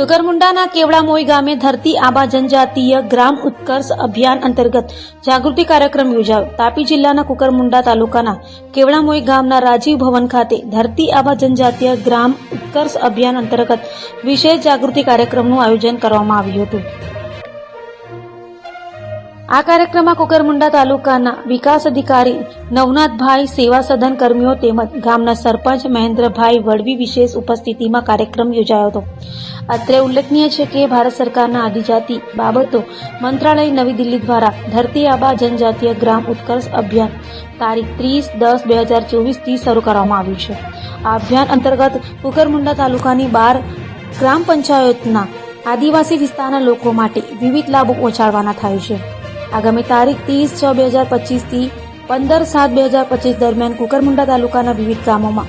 કુકરમુંડાના કેવડામોઈ ગામે ધરતી આબા જનજાતીય ગ્રામ ઉત્કર્ષ અભિયાન અંતર્ગત જાગૃતિ કાર્યક્રમ યોજાયો. તાપી જિલ્લાના કુકરમુંડા તાલુકાના કેવડામોઈ ગામના રાજીવ ભવન ખાતે ધરતી આબા જનજાતીય ગ્રામ ઉત્કર્ષ અભિયાન અંતર્ગત વિશેષ જાગૃતિ કાર્યક્રમનું આયોજન કરવામાં આવ્યું હતું. આ કાર્યક્રમમાં કુકરમુંડા તાલુકાના વિકાસ અધિકારી નવનાથભાઈ સેવા સદન કર્મીઓ તેમજ ગામના સરપંચ મહેન્દ્રભાઈ વડવી વિશેષ ઉપસ્થિતિમાં કાર્યક્રમ યોજાયો હતો. અત્રે ઉલ્લેખનીય છે કે ભારત સરકારના આદિજાતિ બાબતો મંત્રાલય નવી દિલ્હી દ્વારા ધરતી આબા જનજાતીય ગ્રામ ઉત્કર્ષ અભિયાન તારીખ ત્રીસ દસ બે હજાર ચોવીસથી શરૂ કરવામાં આવ્યું છે. આ અભિયાન અંતર્ગત કુકરમુંડા તાલુકાની બાર ગ્રામ પંચાયતના આદિવાસી વિસ્તારના લોકો માટે વિવિધ લાભો પહોંચાડવાના થાય છે. આગામી તારીખ ત્રીસ છ બે હજાર પચીસથી પંદર સાત બે હજાર પચીસ દરમિયાન કુકરમુંડા તાલુકાના વિવિધ ગામોમાં.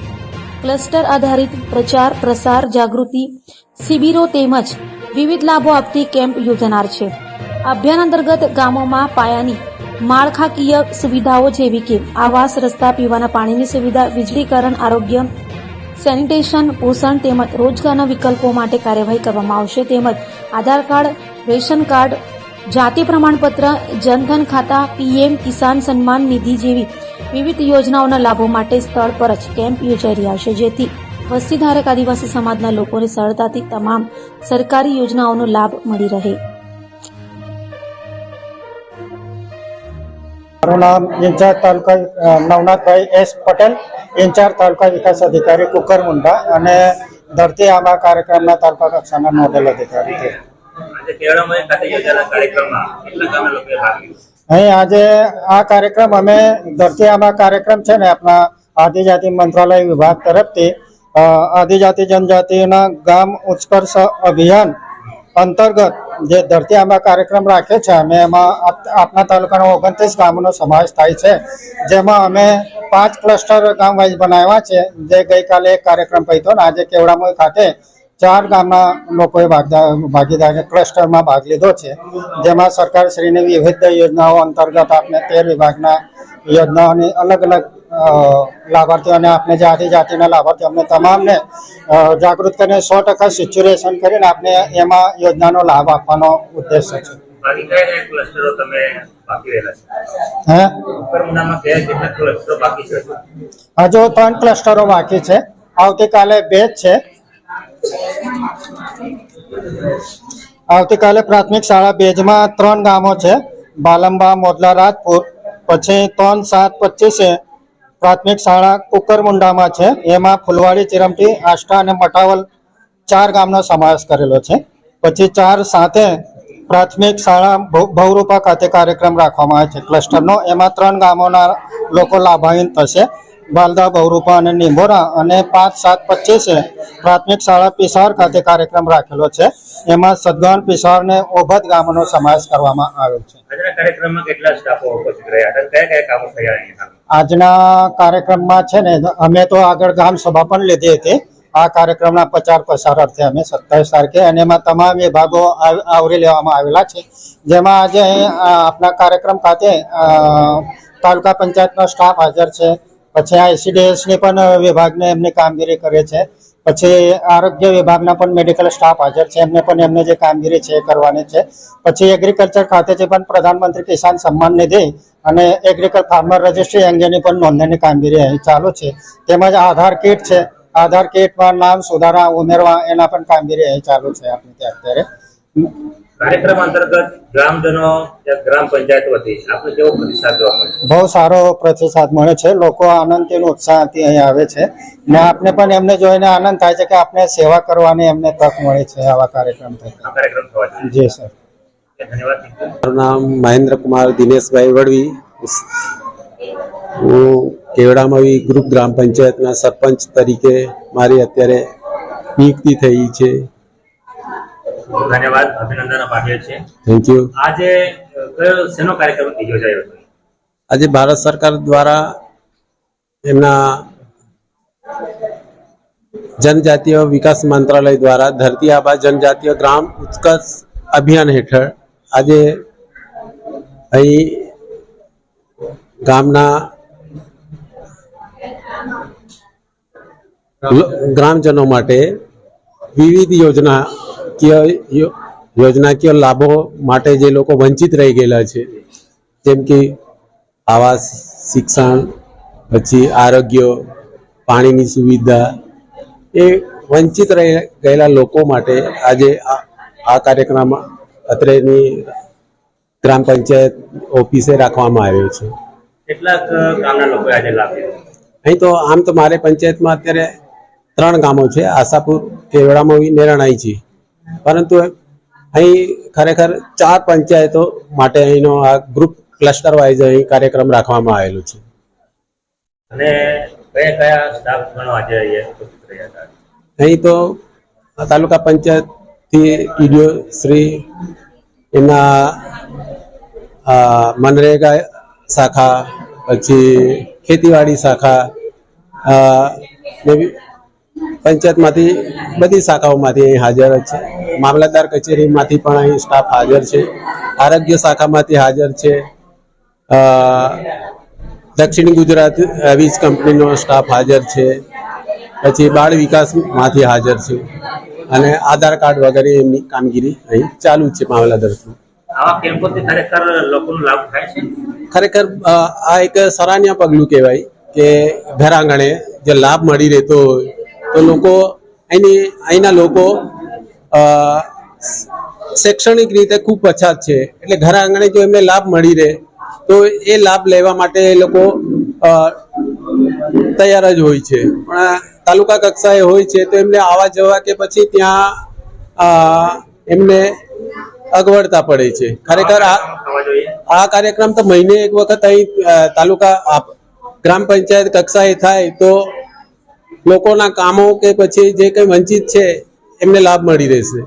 ક્લસ્ટર આધારિત પ્રચાર, પ્રસાર, જાગૃતિ, શિબિરો તેમજ વિવિધ લાભો આપતી કેમ્પ યોજાનાર છે. અભિયાન અંતર્ગત ગામોમાં પાયાની માળખાકીય સુવિધાઓ જેવી કે આવાસ, રસ્તા, પીવાના પાણીની સુવિધા, વીજળીકરણ, આરોગ્ય, સેનિટેશન, પોષણ તેમજ રોજગારના વિકલ્પો માટે કાર્યવાહી કરવામાં આવશે તેમજ આધાર કાર્ડ, રેશન કાર્ડ જાતિ પ્રમાણપત્ર, જનધન ખાતા, પીએમ કિસાન સન્માન નિધિ જેવી વિવિધ યોજનાઓના લાભો માટે સ્થળ પર જ કેમ્પ યોજાઈ રહ્યા છે, જેથી વસ્તીધારક આદિવાસી સમાજના લોકોને સરળતાથી તમામ સરકારી યોજનાઓનો લાભ મળી રહે. મારું નામ in charge taluka નવનાથભાઈ S Patel in charge taluka વિકાસ અધિકારી કુકરમુંડા અને ધરતી આંબા કાર્યક્રમના તાલુકા કક્ષાના નોડલ અધિકારી છે. અહીં આજે આ કાર્યક્રમ અમે ધરતી આમાં કાર્યક્રમ છે ને, આપણા આદિજાતિ મંત્રાલય વિભાગ તરફથી આદિજાતિ જનજાતિના ગામ ઉત્કર્ષ અભિયાન અંતર્ગત જે ધરતી આંબા કાર્યક્રમ રાખે છે અમે એમાં આપના તાલુકાના ઓગણત્રીસ ગામોનો સમાવેશ થાય છે. જેમાં અમે પાંચ ક્લસ્ટર ગામ વાઇઝ બનાવ્યા છે. જે ગઈકાલે એક કાર્યક્રમ પહોંચ્યો ને, આજે કેવડામોઈ ખાતે ચાર ગામના લોકોએ ભાગીદારી ક્લસ્ટરમાં ભાગ લીધો છે. જેમાં સરકારશ્રીની વિવિધ યોજનાઓ અંતર્ગત આપણે તેર વિભાગના યોજનાઓની અલગ અલગ લાભાર્થીઓને આપણે જાતિ જાતિના લાભાર્થીઓ અમને તમામને જાગૃત કરીને સો ટકા સિચ્યુએશન કરીને આપણે એમાં યોજનાનો લાભ આપવાનો ઉદ્દેશ છે. હજુ ત્રણ ક્લસ્ટરો બાકી છે. આવતીકાલે બે જ છે. આવતીકાલે પ્રાથમિક શાળા બેજમાં ત્રણ ગામો છે. બાલંબા મોદલા રાજપુર પછી ત્રણ સાત પચીસે પ્રાથમિક શાળા કુકરમુંડામાં છે. એમાં ફુલવાડી, ચિરમટી, આષ્ટા અને મટાવલ ચાર ગામનો સમાવેશ કરેલો છે. પછી ચાર સાથે પ્રાથમિક શાળા ભવરૂપા ખાતે કાર્યક્રમ રાખવામાં આવે છે. ક્લસ્ટરનો, એમાં ત્રણ ગામોના લોકો લાભાન્વિત થશે. બાલદા બહુરૂપા અને નિંભોરા અને પાંચ સાત પચીસે પ્રાથમિક શાળા પિસાર ખાતે કાર્યક્રમ રાખેલો છે. એમાં સદગણ પિસાર ને ઓભદ ગામનો સમાવેશ કરવામાં આવ્યો છે. આજના કાર્યક્રમમાં છે ને અમે તો આગળ ગામ સભા પણ લીધી હતી. આ કાર્યક્રમના પ્રચાર પ્રસાર અર્થે અમે સત્તાવીસ તારીખે અને એમાં તમામ વિભાગો આવ- આવરી લેવામાં આવેલા છે. જેમાં આજે આપના આપણા કાર્યક્રમ ખાતે તાલુકા પંચાયતનો સ્ટાફ હાજર છે. પછી આ એસીડીએસની પણ વિભાગને એમની કામગીરી કરે છે. પછી આરોગ્ય વિભાગના પણ મેડિકલ સ્ટાફ હાજર છે. એમને પણ એમને જે કામગીરી છે એ કરવાની છે. પછી એગ્રીકલ્ચર ખાતે જે પણ પ્રધાનમંત્રી કિસાન સન્માન નિધિ અને એગ્રીકલ્ચર ફાર્મર રજિસ્ટ્રી અંગેની પણ નોંધણીની કામગીરી અહીં ચાલુ છે. તેમજ આધાર કીટ છે. આધાર કીટમાં નામ સુધારા ઉમેરવા એના પણ કામગીરી અહીં ચાલુ છે આપણે ત્યાં અત્યારે. કાર્યક્રમ અંતર્ગત ગ્રામજનો ગ્રામ પંચાયત વતી આપણે કેવો પ્રતિસાદ જોવા મળે બહુ સારો પ્રતિસાદ મળે છે. લોકો આનંદથી ઉત્સાહથી અહીં આવે છે. ને આપને પણ એમને જોઈને આનંદ થાય છે કે આપણે સેવા કરવાની એમને તક મળે છે આવા કાર્યક્રમ આ કાર્યક્રમ થવા જી સર. ધન્યવાદ. મારું નામ મહેન્દ્ર કુમાર દિનેશભાઈ વડવી. હું કેવડામાં ગ્રુપ ગ્રામ પંચાયતના સરપંચ તરીકે મારી અત્યારે નિયુક્તિ થઈ છે. ધન્યવાદ અભિનંદન પાઠવે છે. થેન્ક યુ આજે કયો શેનો કાર્યક્રમ યોજાયો હતો આજે ભારત સરકાર દ્વારા એમના જનજાતીય વિકાસ મંત્રાલય દ્વારા ધરતી આબા જનજાતીય ગ્રામ ઉત્કર્ષ અભિયાન હેઠળ આજે અહીં ગામના ગ્રામજનો માટે વિવિધ યોજના યોજનાકીય યો- યોજનાકીય લાભો માટે જે લોકો વંચિત રહી ગયેલા છે જેમ કે આવાસ શિક્ષણ પછી આરોગ્ય પાણીની સુવિધા એ વંચિત રહી ગયેલા લોકો માટે આજે આ આ કાર્યક્રમ અત્રેની ગ્રામ પંચાયત ઓફિસે રાખવામાં આવ્યો છે. કેટલાક ગામના લોકોએ આજે લાભ અહીં તો આમ તો મારે પંચાયતમાં અત્યારે ત્રણ ગામો છે. આશાપુર કેવડામોવી નેરણાઈ છે. પરંતુ અહીં ખરેખર ચાર પંચાયતો માટે અહીંનો આ ગ્રુપ ક્લસ્ટર વાઇઝ અહીં કાર્યક્રમ રાખવામાં આવેલું છે. અને કયા કયા સ્ટાફ ગણો આજે અહીં તો તાલુકા પંચાયતથી પીડીઓ શ્રી એમના મનરેગા શાખા પછી ખેતીવાડી શાખા ને પંચાયતમાંથી બધી શાખાઓમાંથી અહીં હાજર જ છે. મામલતદાર કચેરીમાંથી પણ અહીં સ્ટાફ હાજર છે. આરોગ્ય શાખામાંથી હાજર છે. દક્ષિણ ગુજરાત વીજ કંપનીનો સ્ટાફ હાજર છે. પછી બાળ વિકાસમાંથી હાજર છે. અને આધાર કાર્ડ વગેરે એમની કામગીરી અહીં ચાલુ છે મામલતદાર ખરેખર લોકોનો લાભ થાય છે? ખરેખર આ એક સરાહનીય પગલું કહેવાય કે ઘર આંગણે જે લાભ મળી રહેતો હોય તો લોકો અહીંની અહીંના લોકો શૈક્ષણિક રીતે ખૂબ પછાત છે. એટલે ઘર આંગણે જો એમને લાભ મળી રહે, તો એ લાભ લેવા માટે એ લોકો તૈયાર જ હોય છે. પણ તાલુકા કક્ષાએ હોય છે, તો એમને આવવા જવા કે પછી ત્યાં એમને અગવડતા પડે છે. ખરેખર આ કાર્યક્રમ તો મહિને એક વખત અહીં તાલુકા ગ્રામ પંચાયત કક્ષાએ થાય તો લોકોના કામો કે પછી જે કંઈ વંચિત છે એમને લાભ મળી રહેશે.